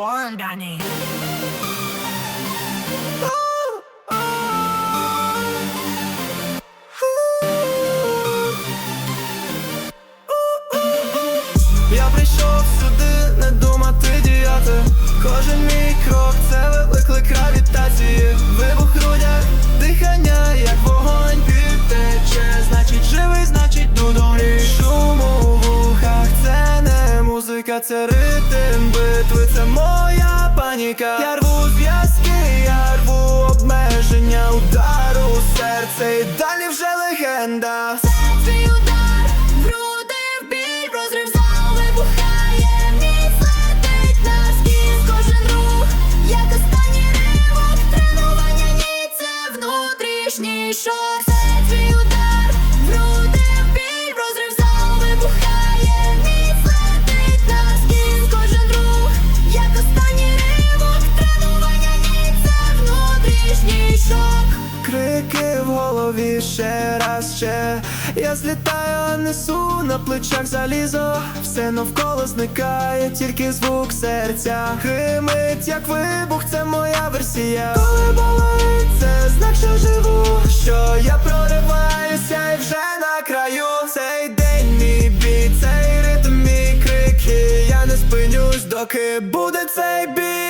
Бонгани. Я прийшов сюди, не думати діяти. Кожен мій крок це виклик гравітації. Вибух в грудях, дихання, як вогонь підтече. Значить живий, значить дудорі Шум у вухах, це не музика, це ритм паніка Я рву зв'язки, я рву обмеження, удару серце і далі вже легенда. Кожен рух, як останній ривок, тренування ні, це внутрішній шок. Шок. Крики в голові ще раз ще. Я злітаю, несу на плечах залізо. Все навколо зникає, тільки звук серця. Гримить, як вибух, це моя версія. Коли болить, це знак, що живу. Що я прориваюся і вже на краю. Цей день мій бій, цей ритм мій крик І я не спинюсь, доки буде цей біт